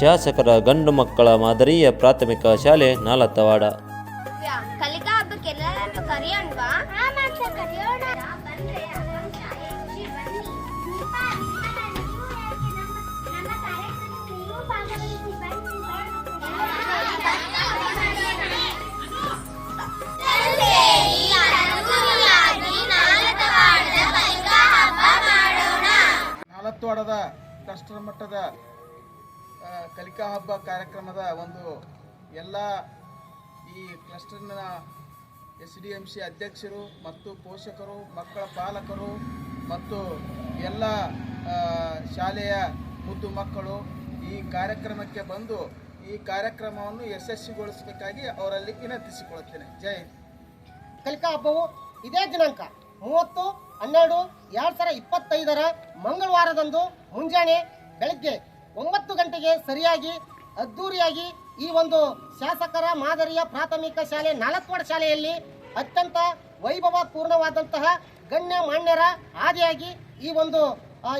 ಶಾಸಕರ ಗಂಡು ಮಕ್ಕಳ ಮಾದರಿಯ ಪ್ರಾಥಮಿಕ ಶಾಲೆ ನಾಲತ್ತವಾಡ. ಕಲಿಕಾ ಹಬ್ಬಕ್ಕೆ ಎಲ್ಲರನ್ನು ಕರೆಯೋಣವಾ? ನಾಲತ್ವಾಡದ ಕ್ಲಸ್ಟರ್ ಮಟ್ಟದ ಕಲಿಕಾ ಹಬ್ಬ ಕಾರ್ಯಕ್ರಮದ ಒಂದು ಎಲ್ಲ ಈ ಕ್ಲಸ್ಟರ್ನ ಎಸ್ ಡಿ ಎಂ ಸಿ ಅಧ್ಯಕ್ಷರು ಮತ್ತು ಪೋಷಕರು, ಮಕ್ಕಳ ಪಾಲಕರು ಮತ್ತು ಎಲ್ಲ ಶಾಲೆಯ ಮುದ್ದು ಮಕ್ಕಳು ಈ ಕಾರ್ಯಕ್ರಮಕ್ಕೆ ಬಂದು ಈ ಕಾರ್ಯಕ್ರಮವನ್ನು ಯಶಸ್ವಿಗೊಳಿಸಬೇಕಾಗಿ ಅವರಲ್ಲಿ ವಿನಂತಿಸಿಕೊಳ್ಳುತ್ತೇನೆ ಜೈ. ಕಲಿಕಾ ಹಬ್ಬವು ಇದೇ ದಿನಾಂಕ ಮೂವತ್ತು, ಹನ್ನೆರಡು, ಎರಡು ಸಾವಿರ ಇಪ್ಪತ್ತೈದರ ಮಂಗಳವಾರದಂದು ಮುಂಜಾನೆ ಬೆಳಗ್ಗೆ ಒಂಬತ್ತು ಗಂಟೆಗೆ ಸರಿಯಾಗಿ, ಅದ್ದೂರಿಯಾಗಿ ಈ ಒಂದು ಶಾಸಕರ ಮಾದರಿಯ ಪ್ರಾಥಮಿಕ ಶಾಲೆ ನಾಲ್ಕವಾಡ ಶಾಲೆಯಲ್ಲಿ ಅತ್ಯಂತ ವೈಭವ ಪೂರ್ಣವಾದಂತಹ ಗಣ್ಯ ಮಾನ್ಯರ ಆದಿಯಾಗಿ ಈ ಒಂದು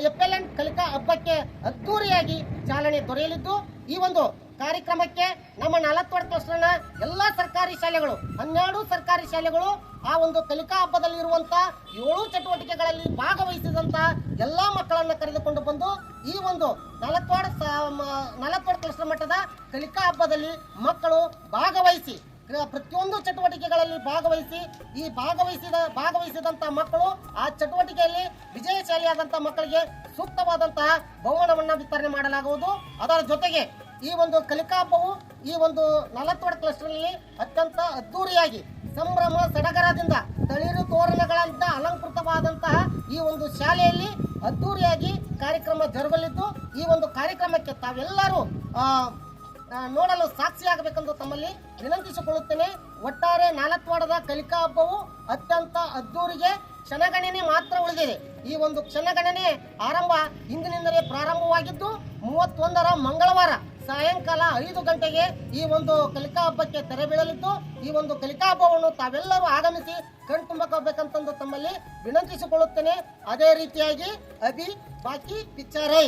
ಎಪ್ಪೆಲೆಂಟ್ ಕಲಿಕಾ ಹಬ್ಬಕ್ಕೆ ಅದ್ದೂರಿಯಾಗಿ ಚಾಲನೆ ದೊರೆಯಲಿದ್ದು, ಈ ಒಂದು ಕಾರ್ಯಕ್ರಮಕ್ಕೆ ನಮ್ಮ ನಾಲ್ಕವಾಡ ಕ್ಲಸ್ಟರ್ನ ಎಲ್ಲ ಸರ್ಕಾರಿ ಶಾಲೆಗಳು, ಹನ್ನೆರಡು ಸರ್ಕಾರಿ ಶಾಲೆಗಳು ಆ ಒಂದು ಕಲಿಕಾ ಹಬ್ಬದಲ್ಲಿ ಇರುವಂತಹ ಏಳು ಚಟುವಟಿಕೆಗಳಲ್ಲಿ ಭಾಗವಹಿಸಿದಂತ ಎಲ್ಲಾ ಮಕ್ಕಳನ್ನ ಕರೆದುಕೊಂಡು ಬಂದು ಈ ಒಂದು ನಲತ್ವಾಡ ನಲತ್ವಾಡ ಕ್ಲಸ್ಟರ್ ಮಟ್ಟದ ಕಲಿಕಾ ಹಬ್ಬದಲ್ಲಿ ಮಕ್ಕಳು ಭಾಗವಹಿಸಿ ಪ್ರತಿಯೊಂದು ಚಟುವಟಿಕೆಗಳಲ್ಲಿ ಭಾಗವಹಿಸಿ, ಈ ಭಾಗವಹಿಸಿದ, ಭಾಗವಹಿಸಿದಂತ ಮಕ್ಕಳು ಆ ಚಟುವಟಿಕೆಯಲ್ಲಿ ವಿಜಯಶಾಲಿಯಾದಂಥ ಮಕ್ಕಳಿಗೆ ಸೂಕ್ತವಾದಂತಹ ಬಹುಮಾನವನ್ನ ವಿತರಣೆ ಮಾಡಲಾಗುವುದು. ಅದರ ಜೊತೆಗೆ ಈ ಒಂದು ಕಲಿಕಾ ಹಬ್ಬವು ಈ ಒಂದು ನಲವತ್ತೋಡ ಕ್ಲಸ್ಟರ್ನಲ್ಲಿ ಅತ್ಯಂತ ಅದ್ದೂರಿಯಾಗಿ ಸಂಭ್ರಮ, ಸಡಗರದಿಂದ ತಳಿರು ತೋರಣಗಳಂತ ಅಲಂಕೃತವಾದಂತಹ ಈ ಒಂದು ಶಾಲೆಯಲ್ಲಿ ಅದ್ದೂರಿಯಾಗಿ ಕಾರ್ಯಕ್ರಮ ಜರುಗಲಿದ್ದು, ಈ ಒಂದು ಕಾರ್ಯಕ್ರಮಕ್ಕೆ ತಾವೆಲ್ಲರೂ ನೋಡಲು ಸಾಕ್ಷಿಯಾಗಬೇಕೆಂದು ತಮ್ಮಲ್ಲಿ ವಿನಂತಿಸಿಕೊಳ್ಳುತ್ತೇನೆ. ಒಟ್ಟಾರೆ ನಾಲ್ಕವಾಡದ ಕಲಿಕಾ ಹಬ್ಬವು ಅತ್ಯಂತ ಅದ್ದೂರಿಗೆ ಕ್ಷಣಗಣನೆ ಮಾತ್ರ ಉಳಿದಿದೆ. ಈ ಒಂದು ಕ್ಷಣಗಣನೆ ಆರಂಭ ಇಂದಿನಿಂದಲೇ ಪ್ರಾರಂಭವಾಗಿದ್ದು, ಮೂವತ್ತೊಂದರ ಮಂಗಳವಾರ ಸಾಯಂಕಾಲ ಐದು ಗಂಟೆಗೆ ಈ ಒಂದು ಕಲಿಕಾ ಹಬ್ಬಕ್ಕೆ ತೆರೆ ಬೀಳಲಿದ್ದು, ಈ ಒಂದು ಕಲಿಕಾ ಹಬ್ಬವನ್ನು ತಾವೆಲ್ಲರೂ ಆಗಮಿಸಿ ಕಣ್ತುಂಬಕೋಬೇಕಂತಂದು ತಮ್ಮಲ್ಲಿ ವಿನಂತಿಸಿಕೊಳ್ಳುತ್ತೇನೆ. ಅದೇ ರೀತಿಯಾಗಿ ಅಭಿ ಬಾಕಿ ಪಿಚ್ಚರೈ